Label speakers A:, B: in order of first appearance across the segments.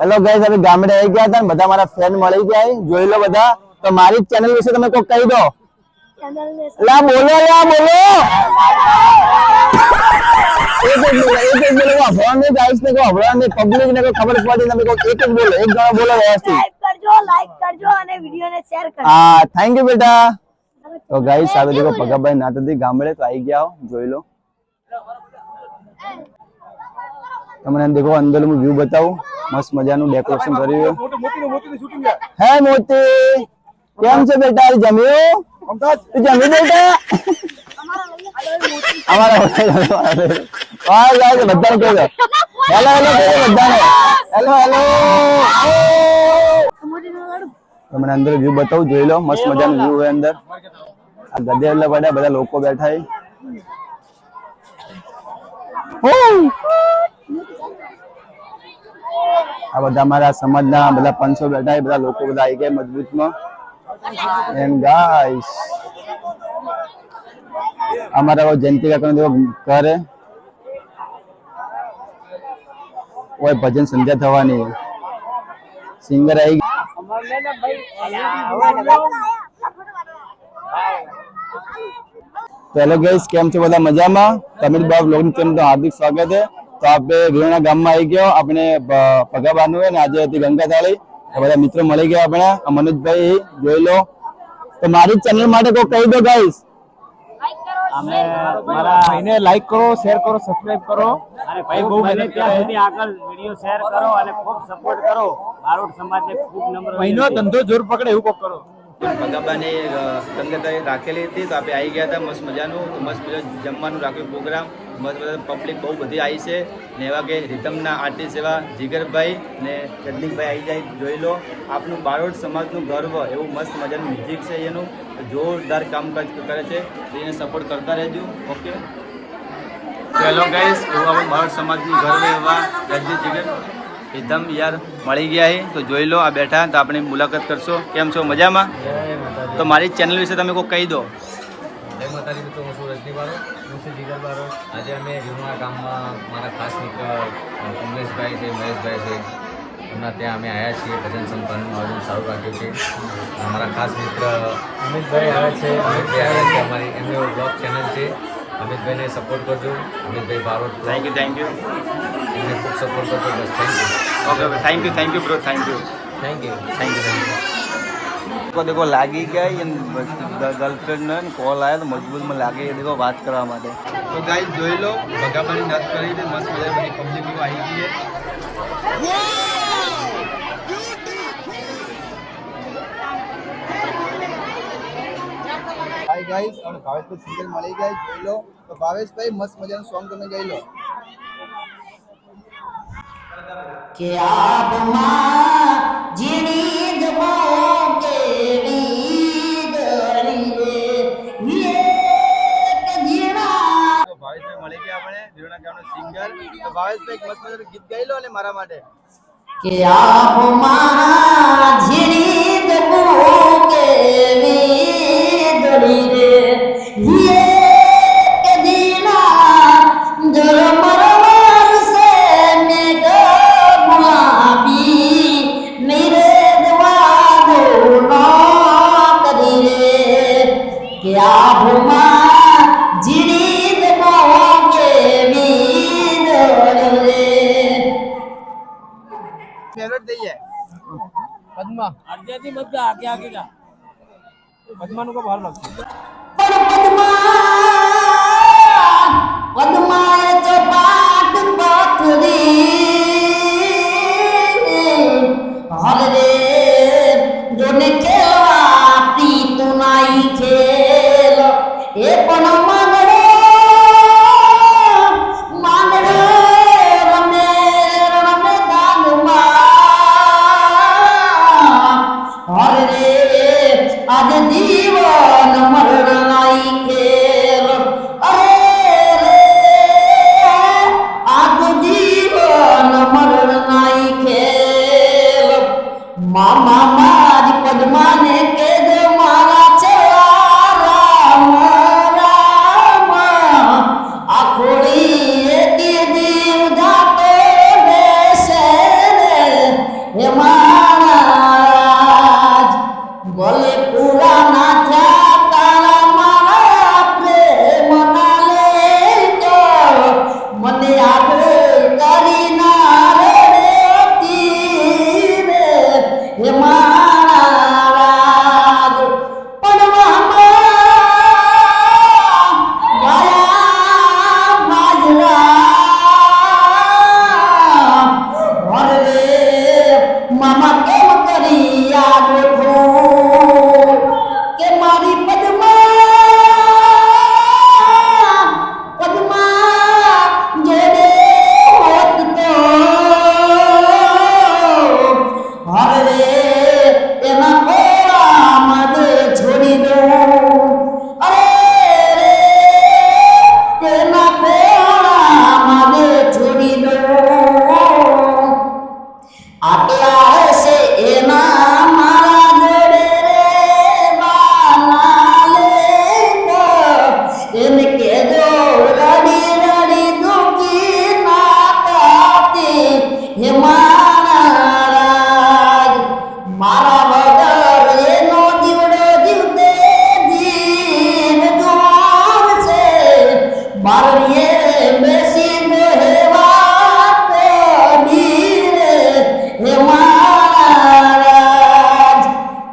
A: Hello guys અમે ગામડે આવી ગયા હતા ને બધા મારા ફ્રેન્ડ મળી ગયા જોઈ લો બધા તો મારી ચેનલ વિશે તમે કોઈ કહી દો લા બોલો લા બોલો એક એક બોલો એક એક બોલો અભરણ નહીં ગાઈસ ને અભરણ નહીં પબ્લિક ને ખબર પડે તમે કોઈ એક એક બોલો એક જણા બોલો વ્યવસ્થિત
B: કરજો લાઈક કરજો અને વિડીયોને શેર કરજો
A: હા થેન્ક યુ બેટા તો ગાઈસ આવે દેખો પગાભાઈ નાતદી ગામડે તો આવી ગયા હો જોઈ લો તમને દેખો અંદર હું વ્યૂ બતાવું. મસ્ત મજાનું ડેકોરેશન કર્યું હે મોતી કેમ છે બેટા? જમ્યું? તું જમી બેટા? અમારા બધાને હેલો હેલો બધાને. Hello hello. તમને અંદર વ્યૂ બતાવું જોઈ લો. મસ્ત મજાનું વ્યૂ હોય અંદર. આ ગધે એટલે પડ્યા બધા લોકો બેઠા. આ બધા અમારા સમાજના બધા પંચો બેઠા છે, બધા લોકો બધા આવી ગયા મજબૂતમાં. એમ ગાઈસ અમારા જયંતિ કાકા જેવો ઘર હે. ઓય ભજન સંધ્યા થવાની. સિંગર આવી તો હેલો ગાઈસ કેમ છો બધા મજામાં? તમિલ બાબ લોગની ચેનલ તો હાર્દિક સ્વાગત છે તો આપણે વિરોણા ગામમાં આવી ગયો. આપણે પગાબાનું છે ને આજે હતી ગંગા થાળી બધા મિત્રો મળી ગયા આપણે. આ મનોજભાઈ જોઈ લો. તો મારી ચેનલ માટે કોઈ કહી દો ગાઈસ
C: અમે મારા ભાઈને લાઈક કરો શેર કરો સબસ્ક્રાઇબ કરો. અને ભાઈ બહુ બને ત્યાં સુધી આગળ વીડિયો શેર કરો અને ખૂબ સપોર્ટ કરો. બારોટ સમાજને ખૂબ નમ્ર ભાઈનો ધંધો જોર પકડે એવું કોક કરો.
D: ભગાબાની સંગત રાખેલી હતી. તો આપણે આવી ગયા હતા, મસ્ત મજાનું. મસ્ત મજા જમવાનું રાખ્યું, પ્રોગ્રામ. મસ્ત બધા પબ્લિક બહુ બધી આવી છે. ને એવા કે રીતમના આર્ટિસ્ટ એવા જીગરભાઈ ને રજનીકભાઈ આવી જાય, જોઈ લો. આપનું બારોટ સમાજનું ગર્વ, એવું મસ્ત મજાનું મ્યુઝિક છે એનું. જોરદાર કામકાજ કરે છે. એને સપોર્ટ કરતા રહેજો. ઓકે હેલો ગાઈસ એવું આપણું બારોટ સમાજનું ગર્વ એવા રજની જીગર એકદમ યાર મળી ગયા છે તો જોઈ લો આ બેઠા તો આપણે મુલાકાત કરશો કેમ છો મજામાં તો મારી ચેનલ વિશે તમે કોઈ કહી દો
E: જય માતાજી મિત્રો હું છું રજની બારો હું છું જીગર બારો આજે અમે જૂના ગામમાં મારા ખાસ મિત્ર ઉમેશભાઈ છે મહેશભાઈ છે એમના ત્યાં અમે આવ્યા છીએ ભજન સંપાદનનું આયોજન સારું રાખ્યું છે અમારા ખાસ મિત્ર અમિતભાઈ આવ્યા છે અમિતભાઈ આવ્યા છે અમારી એમની બ્લોગ ચેનલ છે અમિતભાઈને સપોર્ટ કરજો Amitbhai Barot
D: thank you thank you
E: એમને ખૂબ સપોર્ટ કરજો બસ thank you
D: okay okay thank you thank you bro thank you
E: thank you
D: thank you thank you देखो देखो लागी गई गर्लफ्रेंड ने कॉल आया तो मजबूत में लागे ये देखो बात કરવા માટે તો ગાઈસ જોઈ લો ભગાબાની નાચ કરી છે મસ્ત મજા બધી પબ્લિક આવી ગઈ છે
A: હાય ગાઈસ અને ભાવેશભાઈ સિંગર મળી ગયા જોઈ લો તો ભાવેશભાઈ મસ્ત મજાનું સોંગ તમે ગાઈ લો
D: મસ્ત મજાનું ગીત ગાઈ લો અને મારા માટે.
B: કે આપમાં જીણી દબો કેવી દરી રે કે આભમાં જીણી દબો કેવી દરી રે
D: ફેવરેટ થઈ જાય
C: પદ્મા અડધેથી બધા આગે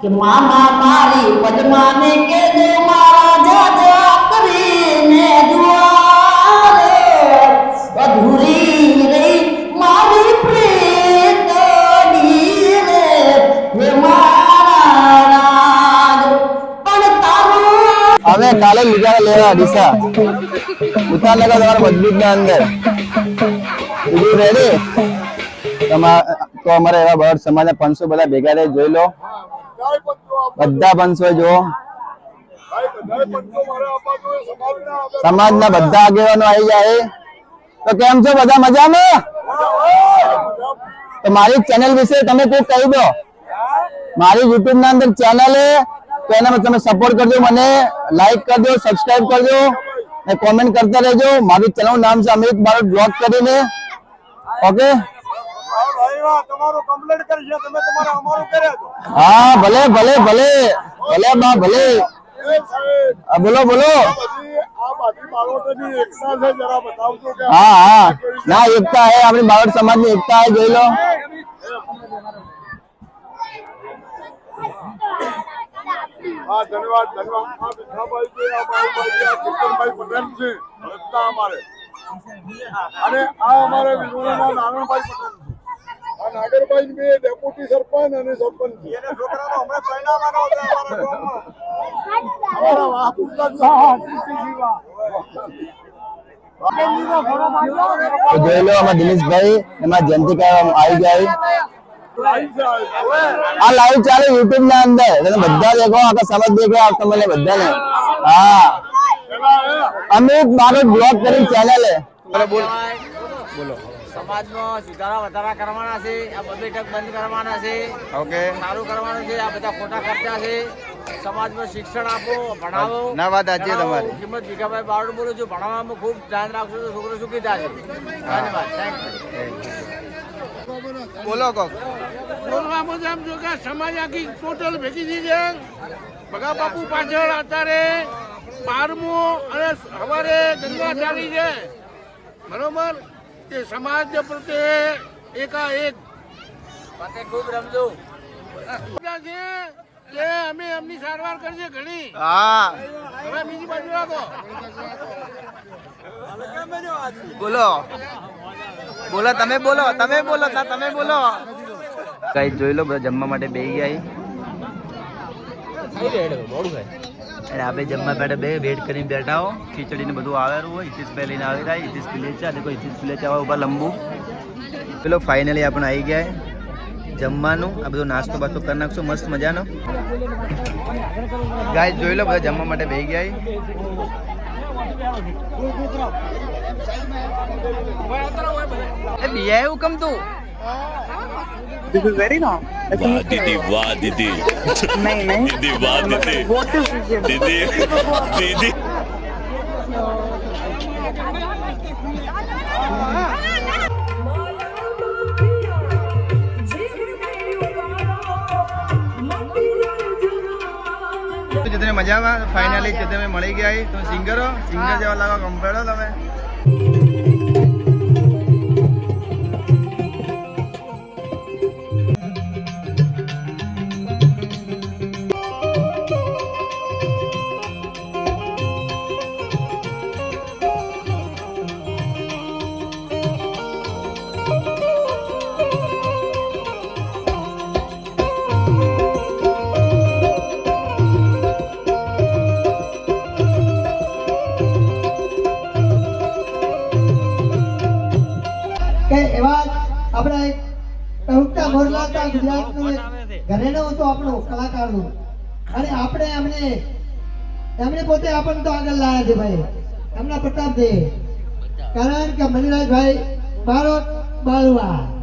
C: કે
B: મામા મારી પદ્માને
C: કેજો મારા જાજા કરીને જુવારે. અધૂરી રહી મારી પ્રીતની રે. હે મહારાજ પણ તારું
A: હવે કાલે લીધા લેવા દિશા. ઉતાર લગા તમારા મજબૂત ના અંદર. બીજું રેડી તમા તો અમારે એવા બર્ડ સમાજના પાંચસો બધા ભેગા રહી જોઈ લો. બધા પંચો જો સમાજના બધા આગેવાનો આવી જાય. તો કેમ છો બધા મજામાં? તો મારી ચેનલ વિશે તમે કોઈ કહી દો. મારી યુટ્યુબ ના અંદર ચેનલ તો એનામાં તમે સપોર્ટ કરજો મને લાઈક કરજો સબસ્ક્રાઇબ કરજો અને કોમેન્ટ કરતા રહેજો. મારું ચેનલ નામ છે અમિત બારોટ બ્લોગ કરીને. ઓકે હા ભલે ભલે ભલે ભલે બા ભલે. બોલો બોલો. હા હા. ના એકતા હે આપણી બારોટ સમાજની એકતા હે જોઈ લો.
F: ધન્યવાદ ધન્યવાદ. અને આ અમારે નારાયણભાઈ પટેલ છે. આ નાગરભાઈ બે ડેપ્યુટી સરપંચ અને સરપંચ. છે એને છોકરાનો હમણાં પરિણામવાનો છે અમારા ગામમાં. અમારા વાહપુરતા
A: તો જોઈ લો આમાં દિનેશભાઈ એમાં જયંતિકા આવી જાય. આ લાઈવ ચાલે યુટ્યુબ ના અંદર. તમે બધા દેખો આખા સમાજ દેખો આ તમને બધાને. હા. અમિત મારો બ્લોગ કરી ચેનલ હે
G: સમાજમાં સુધારા વધારા કરવાના છે આ ટક બંધ કરવાના છે.
D: ઓકે.
G: સારું કરવાનું છે આ બધા ખોટા ખર્ચા છે. સમાજમાં શિક્ષણ આપો ભણાવો.
D: ના વાત સાચી તમારી.
G: કિંમત ભીખાભાઈ બાવડ બોલું છું ભણવામાં ખૂબ ધ્યાન રાખશો તો છોકરો સુખી થશે. ધન્યવાદ. થેન્ક
D: બોલો કોક.
H: બોલવામાં આમ જો કે સમાજ આખી ટોટલ ભેગી થઈ છે. ભગા બાપુ પાછળ અત્યારે બારમું અને સવારે ગંગા ચાલી છે. બરોબર? તે સમાજ પ્રત્યે એકાએક.
G: ખૂબ રમજો.
H: છે એટલે અમે એમની સારવાર કરીએ ઘણી.
D: હા.
H: હવે બીજી બાજુ રાખો.
D: બોલો. બોલો તમે બોલો તમે બોલો ના તમે બોલો. કઈ જોઈ લો બધા જમવા માટે બેસી ગયા અને આપણે જમવા બેઠા બે વેટ કરીને બેઠા હો. ખીચડીને બધું આવેલું હોય પે લઈને આવી રહ્યા ઇતિશ પિલેચા અને કોઈ ઇતિશ પિલેચા આવા ઊભા લંબુ. પેલો ફાઇનલી આપણે આવી ગયા જમવાનું. આ બધો નાસ્તો બાસ્તો કરી નાખશું, મસ્ત મજાનો. ગાય જોઈ લો, બધા જમવા માટે બે ગયા બિયા, એવું કમ તું
I: वाह दीदी वाह दीदी नहीं नहीं दीदी वाह दीदी दीदी दीदी
D: તો તમે મજામાં ફાઇનલી જે તમે મળી ગયા તો સિંગરો સિંગર જેવા લાગો કમ્પેરો તમે
J: કે એવા આપણા એક ટહુકતા મોરલાતા આપણે એમને એમને પોતે આપણને તો આગળ લાયા છે ભાઈ. એમના પ્રતાપ. દે કારણ કે મણિરાજભાઈ મારો બાળવા